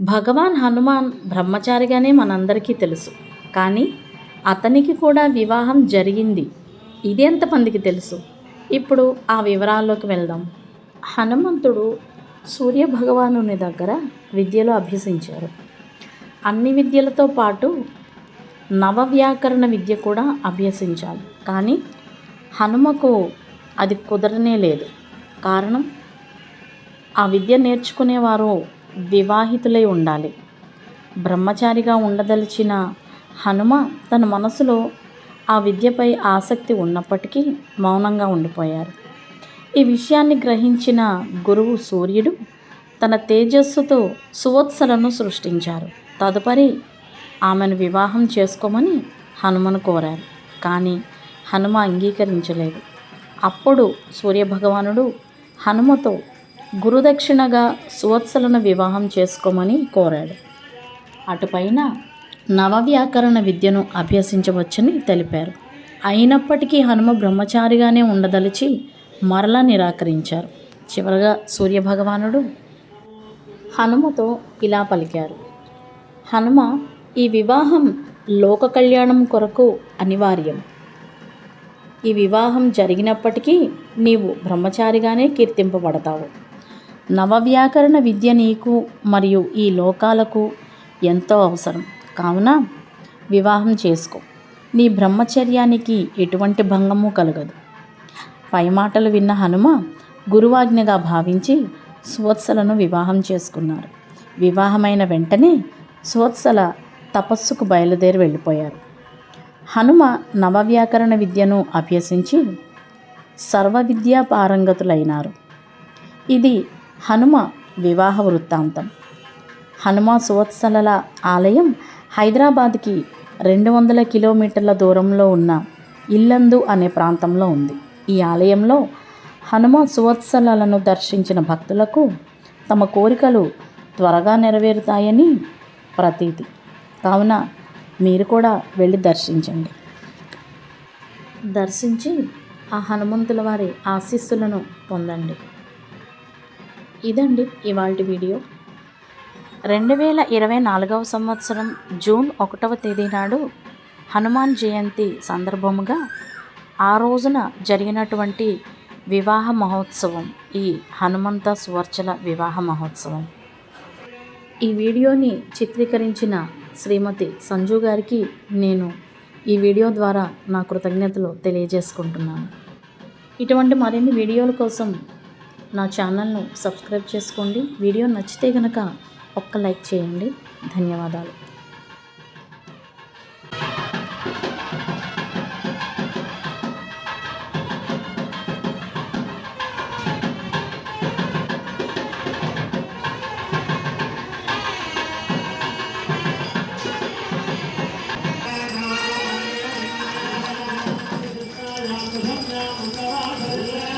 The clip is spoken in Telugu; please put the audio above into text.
భగవాన్ హనుమాన్ బ్రహ్మచారిగానే మనందరికీ తెలుసు. కానీ అతనికి కూడా వివాహం జరిగింది. ఇది ఎంతమందికి తెలుసు? ఇప్పుడు ఆ వివరాల్లోకి వెళ్దాం. హనుమంతుడు సూర్య భగవానుని దగ్గర విద్యలో అభ్యసించారు. అన్ని విద్యలతో పాటు నవవ్యాకరణ విద్య కూడా అభ్యసించాలి. కానీ హనుమకు అది కుదరనే లేదు. కారణం ఆ విద్య నేర్చుకునేవారు వివాహితులై ఉండాలి. బ్రహ్మచారిగా ఉండదలిచిన హనుమ తన మనసులో ఆ విద్యపై ఆసక్తి ఉన్నప్పటికీ మౌనంగా ఉండిపోయారు. ఈ విషయాన్ని గ్రహించిన గురువు సూర్యుడు తన తేజస్సుతో సువత్సలను సృష్టించారు. తదుపరి ఆమెను వివాహం చేసుకోమని హనుమను కోరారు. కానీ హనుమ అంగీకరించలేదు. అప్పుడు సూర్యభగవానుడు హనుమతో గురుదక్షిణగా సువత్సలను వివాహం చేసుకోమని కోరాడు. అటుపైన నవవ్యాకరణ విద్యను అభ్యసించవచ్చని తెలిపారు. అయినప్పటికీ హనుమ బ్రహ్మచారిగానే ఉండదలిచి మరలా నిరాకరించారు. చివరగా సూర్యభగవానుడు హనుమతో ఇలా పలికారు. హనుమ ఈ వివాహం లోక కళ్యాణం కొరకు అనివార్యం. ఈ వివాహం జరిగినప్పటికీ నీవు బ్రహ్మచారిగానే కీర్తింపబడతావు. నవవ్యాకరణ విద్య నీకు మరియు ఈ లోకాలకు ఎంతో అవసరం. కావున వివాహం చేసుకో. నీ బ్రహ్మచర్యానికి ఎటువంటి భంగము కలగదు. పై మాటలు విన్న హనుమ గురువాజ్ఞగా భావించి సువత్సలను వివాహం చేసుకున్నారు. వివాహమైన వెంటనే సువత్సల తపస్సుకు బయలుదేరి వెళ్ళిపోయారు. హనుమ నవవ్యాకరణ విద్యను అభ్యసించి సర్వ విద్యా పారంగతులైనారు ఇది హనుమ వివాహ వృత్తాంతం. హనుమ సువత్సలల ఆలయం హైదరాబాద్కి రెండు వందల కిలోమీటర్ల దూరంలో ఉన్న ఇల్లందు అనే ప్రాంతంలో ఉంది. ఈ ఆలయంలో హనుమ సువత్సలలను దర్శించిన భక్తులకు తమ కోరికలు త్వరగా నెరవేరుతాయని ప్రతీతి. కావున మీరు కూడా వెళ్ళి దర్శించండి. దర్శించి ఆ హనుమంతుల వారి ఆశీస్సులను పొందండి. ఇదండి ఇవాళ వీడియో. రెండు వేల ఇరవై నాలుగవ సంవత్సరం జూన్ ఒకటవ తేదీ నాడు హనుమాన్ జయంతి సందర్భముగా ఆ రోజున జరిగినటువంటి వివాహ మహోత్సవం ఈ హనుమంత సువర్చల వివాహ మహోత్సవం. ఈ వీడియోని చిత్రీకరించిన శ్రీమతి సంజు గారికి నేను ఈ వీడియో ద్వారా నా కృతజ్ఞతలు తెలియజేసుకుంటున్నాను. ఇటువంటి మరిన్ని వీడియోల కోసం నా ఛానల్ను సబ్స్క్రైబ్ చేసుకోండి వీడియో నచ్చితే గనక ఒక్క లైక్ చేయండి ధన్యవాదాలు Yeah.